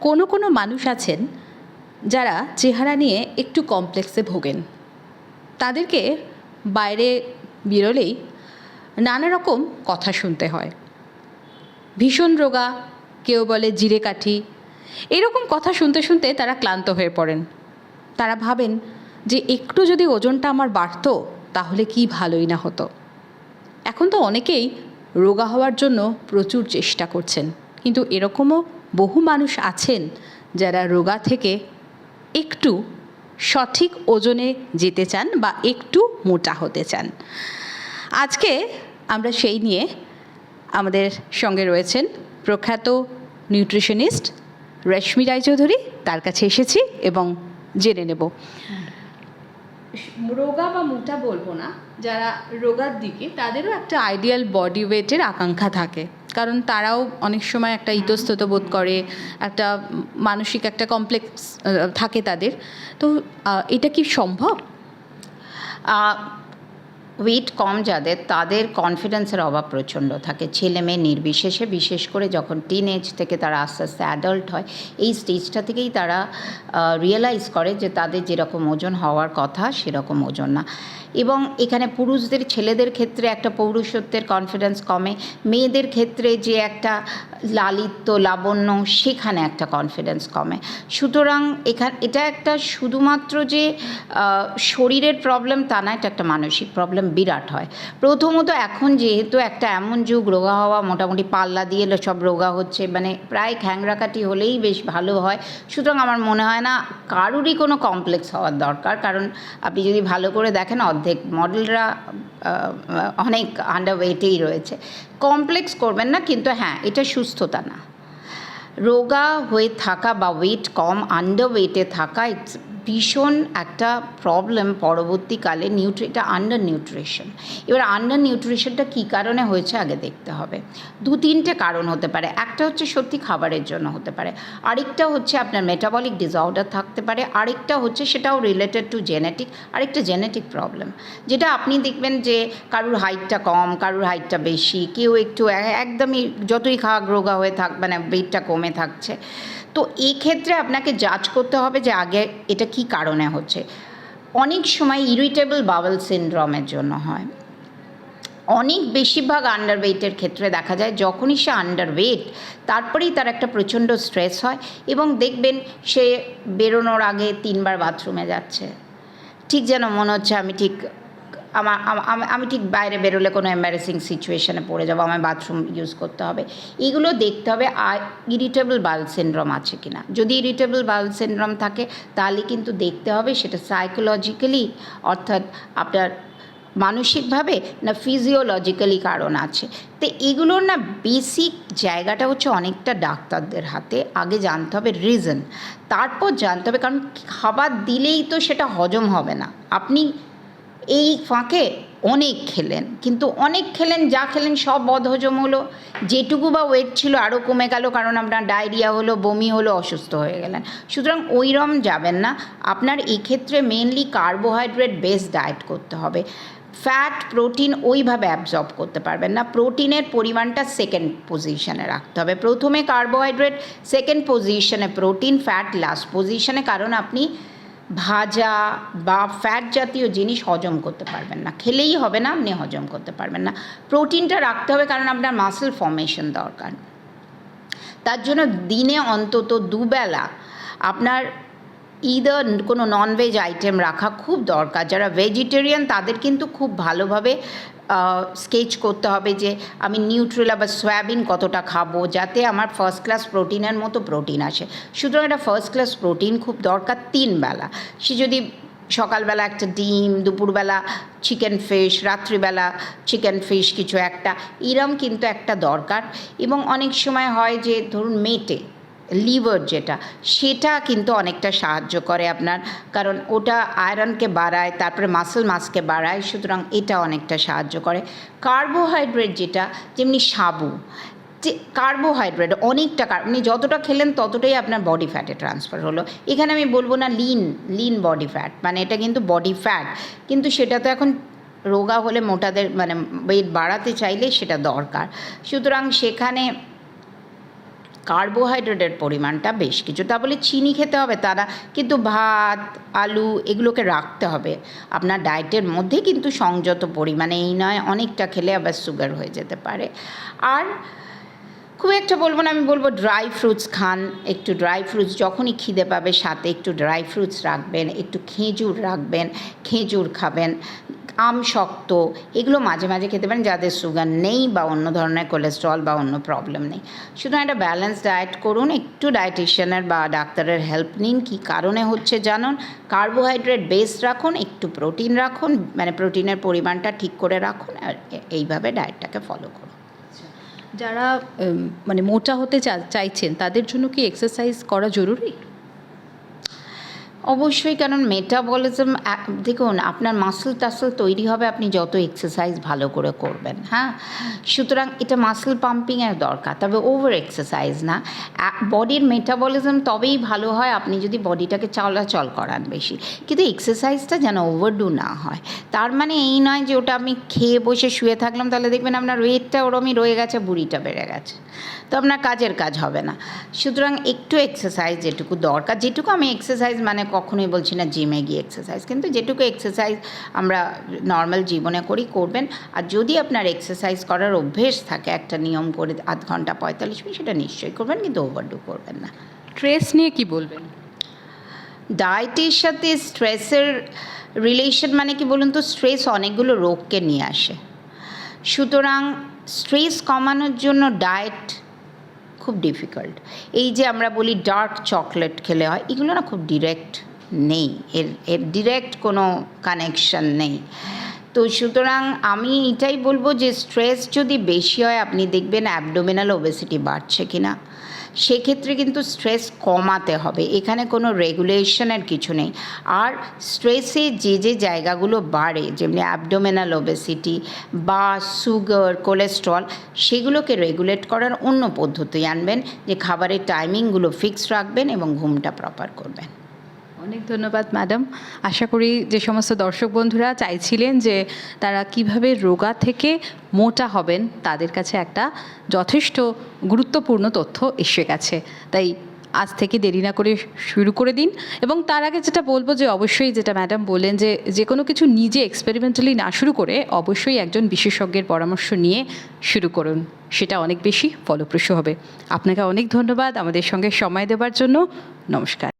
কোনো কোনো মানুষ আছেন যারা চেহারা নিয়ে একটু কমপ্লেক্সে ভোগেন। তাদেরকে বাইরে বেরোলেই নানা রকম কথা শুনতে হয়। ভীষণ রোগা, কেউ বলে জিরে কাঠি। এরকম কথা শুনতে শুনতে তারা ক্লান্ত হয়ে পড়েন। তারা ভাবেন যে একটু যদি ওজনটা আমার বাড়তো, তাহলে কি ভালোই না হতো। এখন তো অনেকেই রোগা হওয়ার জন্য প্রচুর চেষ্টা করছেন। কিন্তু এরকমও বহু মানুষ আছেন যারা রোগা থেকে একটু সঠিক ওজনে যেতে চান বা একটু মোটা হতে চান। আজকে আমরা সেই নিয়ে আমাদের সঙ্গে রয়েছেন প্রখ্যাত নিউট্রিশনিস্ট রেশমি রায়চৌধুরী, তার কাছে এসেছি এবং জেনে নেব। রোগা বা মোটা বলব না, যারা রোগার দিকে তাদেরও একটা আইডিয়াল বডি ওয়েটের আকাঙ্ক্ষা থাকে। কারণ তারাও অনেক সময় একটা ইতস্তত বোধ করে, একটা মানসিক একটা কমপ্লেক্স থাকে তাদের। তো এটা কি সম্ভব? ওয়েট কম যাদের, তাদের কনফিডেন্সের অভাব প্রচণ্ড থাকে। ছেলে মেয়ে নির্বিশেষে, বিশেষ করে যখন টিন এজ থেকে তারা আস্তে আস্তে অ্যাডাল্ট হয়, এই স্টেজটা থেকেই তারা রিয়েলাইজ করে যে তাদের যেরকম ওজন হওয়ার কথা, সেরকম ওজন না। এবং এখানে পুরুষদের, ছেলেদের ক্ষেত্রে একটা পৌরুষত্বের কনফিডেন্স কমে। মেয়েদের ক্ষেত্রে যে একটা লালিত্য, লাবণ্য, সেখানে একটা কনফিডেন্স কমে। সুতরাং এখানে, এটা একটা শুধুমাত্র যে শরীরের প্রবলেম তা না, এটা একটা মানসিক প্রবলেম বিরাট হয়। প্রথমত এখন যেহেতু একটা এমন যুগ, রোগা হওয়া মোটামুটি পাল্লা দিয়ে সব রোগা হচ্ছে মানে প্রায় খ্যাংরাকাটি হলেই বেশ ভালো হয়। সুতরাং আমার মনে হয় না কারুরই কোনো কমপ্লেক্স হওয়ার দরকার। কারণ আপনি যদি ভালো করে দেখেন অর্ধেক মডেলরা অনেক আন্ডারওয়েটেই রয়েছে। কমপ্লেক্স করবেন না, কিন্তু হ্যাঁ এটা সুস্থতা না। রোগা হয়ে থাকা বা ওয়েট কম আন্ডারওয়েটে থাকা ইটস ভীষণ একটা প্রবলেম পরবর্তীকালে নিউট্রি এটা আন্ডার নিউট্রিশন এবার আন্ডার নিউট্রিশনটা কী কারণে হয়েছে আগে দেখতে হবে। দু তিনটে কারণ হতে পারে। একটা হচ্ছে সত্যি খাবারের জন্য হতে পারে। আরেকটা হচ্ছে আপনার মেটাবলিক ডিসঅর্ডার থাকতে পারে। আরেকটা হচ্ছে সেটাও রিলেটেড টু জেনেটিক আরেকটা জেনেটিক প্রবলেম যেটা আপনি দেখবেন যে কারুর হাইটটা কম, কারুর হাইটটা বেশি, কেউ একটু একদমই যতই খাওয়া রোগা হয়ে থাক মানে ওয়েটটা কমে থাকছে। তো এই ক্ষেত্রে আপনাকে জাজ করতে হবে যে আগে এটা কি কারণে হচ্ছে? অনেক সময় ইরিটেবল বাবল সিনড্রমের জন্য হয়। অনেক বেশিরভাগ আন্ডারওয়েটের ক্ষেত্রে দেখা যায়, যখনই সে আন্ডারওয়েট তারপরেই তার একটা প্রচণ্ড স্ট্রেস হয় এবং দেখবেন সে বেরোনোর আগে তিনবার বাথরুমে যাচ্ছে। ঠিক যেন মনে হচ্ছে আমি ঠিক আমার আম- ঠিক বাইরে বেরোলে কোনো এম্বারেসিং সিচুয়েশনে পড়ে যাব, আমায় বাথরুম ইউজ করতে হবে। এগুলো দেখতে হবে, আর ইরিটেবল বাল সিনড্রোম আছে কি না যদি ইরিটেবল বাল সিনড্রোম থাকে, তাহলে কিন্তু দেখতে হবে সেটা সাইকোলজিক্যালি অর্থাৎ আপনার মানসিকভাবে না ফিজিওলজিক্যালি কারণ আছে। তো এগুলোর না বেসিক জায়গাটা হচ্ছে অনেকটা ডাক্তারদের হাতে। আগে জানতে হবে রিজন তারপর জানতে হবে, কারণ খাবার দিলেই তো সেটা হজম হবে না। আপনি এই ফাঁকে অনেক খেলেন। কিন্তু অনেক খেলেন, যা খেলেন সব বদহজম হলো যেটুকু বা ওয়েট ছিল আরও কমে গেল কারণ আপনার ডায়রিয়া হলো, বমি হলো, অসুস্থ হয়ে গেলেন। সুতরাং ওইরম যাবেন না। আপনার এই ক্ষেত্রে মেনলি কার্বোহাইড্রেট বেস ডায়েট করতে হবে। ফ্যাট প্রোটিন ওইভাবে অ্যাবজর্ব করতে পারবেন না। প্রোটিনের পরিমাণটা সেকেন্ড পজিশনে রাখতে হবে। প্রথমে কার্বোহাইড্রেট সেকেন্ড পজিশনে প্রোটিন ফ্যাট লাস্ট পজিশনে কারণ আপনি ভাজা বা ফ্যাট জাতীয় জিনিস হজম করতে পারবেন না। খেলেই হবে না, আপনি হজম করতে পারবেন না। প্রোটিনটা রাখতে হবে কারণ আপনার মাসেল ফর্মেশন দরকার। তার জন্য দিনে অন্তত দুবেলা আপনার ইদার কোনো ননভেজ আইটেম রাখা খুব দরকার। যারা ভেজিটেরিয়ান তাদের কিন্তু খুব ভালোভাবে স্কেচ করতে হবে যে আমি নিউট্রেলা বা সয়াবিন কতটা খাব, যাতে আমার ফার্স্ট ক্লাস প্রোটিনের মতো প্রোটিন আসে। সুতরাং এটা ফার্স্ট ক্লাস প্রোটিন খুব দরকার তিন বেলা। সে যদি সকালবেলা একটা ডিম, দুপুরবেলা চিকেন ফিশ রাত্রিবেলা চিকেন ফিশ কিছু একটা, এরম কিন্তু একটা দরকার। এবং অনেক সময় হয় যে ধরুন মেটে লিভার যেটা, সেটা কিন্তু অনেকটা সাহায্য করে আপনার। কারণ ওটা আয়রনকে বাড়ায়, তারপরে মাসল মাসকে বাড়ায়, সুতরাং এটা অনেকটা সাহায্য করে। কার্বোহাইড্রেট যেটা, যেমনি সাবু, যে কার্বোহাইড্রেট অনেকটা আপনি যতটা খেলেন ততটাই আপনার বডি ফ্যাটে ট্রান্সফার হলো। এখানে আমি বলব না লিন লিন বডি ফ্যাট মানে এটা কিন্তু বডি ফ্যাট কিন্তু সেটা তো এখন রোগা হলে মোটাদের মানে ওয়েট বাড়াতে চাইলে সেটা দরকার। সুতরাং সেখানে কার্বোহাইড্রেটের পরিমাণটা বেশ কিছু। তা বলে চিনি খেতে হবে তা না কিন্তু ভাত, আলু এগুলোকে রাখতে হবে। আপনার ডায়েটের মধ্যে কিন্তু সংযত পরিমাণে এই নয়, অনেকটা খেলে আবার সুগার হয়ে যেতে পারে। আর খুব একটা বলব না, আমি বলব ড্রাই ফ্রুটস খান, একটু ড্রাই ফ্রুটস যখনই খিদে পাবে সাথে একটু ড্রাই ফ্রুটস রাখবেন, একটু খেজুর রাখবেন, খেজুর খাবেন, আম শক্ত, এগুলো মাঝে মাঝে খেতে পারেন যাদের সুগার নেই বা অন্য ধরনের কোলেস্ট্রল বা অন্য প্রবলেম নেই। সুতরাং একটা ব্যালেন্স ডায়েট করুন, একটু ডায়েটিশিয়ানের বা ডাক্তারের হেল্প নিন, কী কারণে হচ্ছে জানুন? কার্বোহাইড্রেট বেস রাখুন, একটু প্রোটিন রাখুন মানে প্রোটিনের পরিমাণটা ঠিক করে রাখুন, আর এইভাবে ডায়েটটাকে ফলো করুন। যারা মানে মোটা হতে চাইছেন তাদের জন্য কি এক্সারসাইজ করা জরুরি? অবশ্যই, কারণ মেটাবলিজম দেখুন, আপনার মাসল টাসল তৈরি হবে আপনি যত এক্সারসাইজ ভালো করে করবেন হ্যাঁ? সুতরাং এটা মাসল পাম্পিংয়ের দরকার, তবে ওভার এক্সারসাইজ না। বডির মেটাবলিজম তবেই ভালো হয় আপনি যদি বডিটাকে চলাচল করান বেশি। কিন্তু এক্সারসাইজটা যেন ওভারডু না হয়। তার মানে এই নয় যে ওটা আমি খেয়ে বসে শুয়ে থাকলাম, তাহলে দেখবেন আপনার ওয়েটটা ওরমই রয়ে গেছে, বুড়িটা বেড়ে গেছে। তো আপনার কাজের কাজ হবে না। সুতরাং একটু এক্সারসাইজ যেটুকু দরকার, যেটুকু আমি এক্সারসাইজ মানে কখনোই বলছি না জিমে গিয়ে এক্সারসাইজ কিন্তু যেটুকু এক্সারসাইজ আমরা নর্মাল জীবনে করি করবেন। আর যদি আপনার এক্সারসাইজ করার অভ্যেস থাকে একটা নিয়ম করে আধ ঘণ্টা পঁয়তাল্লিশ মিনিট সেটা নিশ্চয়ই করবেন কিন্তু ওভারডু করবেন না। স্ট্রেস নিয়ে কি বলবেন? ডায়েটের সাথে স্ট্রেসের রিলেশন মানে কি বলুন তো স্ট্রেস অনেকগুলো রোগকে নিয়ে আসে। সুতরাং স্ট্রেস কমানোর জন্য ডায়েট খুব ডিফিকাল্ট। এই যে আমরা বলি ডার্ক চকলেট খেলে হয়, এগুলো না খুব ডিরেক্ট নেই, এর এর ডিরেক্ট কোনো কানেকশন নেই। তো সুতরাং আমি এটাই বলব যে স্ট্রেস যদি বেশি হয়, আপনি দেখবেন অ্যাবডোমিনাল ওবেসিটি বাড়ছে কিনা। সেক্ষেত্রে কিন্তু স্ট্রেস কমাতে হবে। এখানে কোনো রেগুলেশনের কিছু নেই। আর স্ট্রেসে যে যে জায়গাগুলো বাড়ে, যেমনি অ্যাবডোমিনাল ওবেসিটি বা সুগার কোলেস্ট্রল সেগুলোকে রেগুলেট করার অন্য পদ্ধতি আনবেন। যে খাবারের টাইমিংগুলো ফিক্স রাখবেন এবং ঘুমটা প্রপার করবেন। অনেক ধন্যবাদ ম্যাডাম আশা করি যে সমস্ত দর্শক বন্ধুরা চাইছিলেন যে তারা কীভাবে রোগা থেকে মোটা হবেন, তাদের কাছে একটা যথেষ্ট গুরুত্বপূর্ণ তথ্য এসে গেছে। তাই আজ থেকে দেরি না করে শুরু করে দিন এবং তার আগে যেটা বলব যে অবশ্যই যেটা ম্যাডাম বললেন যে যে কোনো কিছু নিজে এক্সপেরিমেন্টালি না শুরু করে অবশ্যই একজন বিশেষজ্ঞের পরামর্শ নিয়ে শুরু করুন। সেটা অনেক বেশি ফলপ্রসূ হবে। আপনাকে অনেক ধন্যবাদ আমাদের সঙ্গে সময় দেওয়ার জন্য। নমস্কার।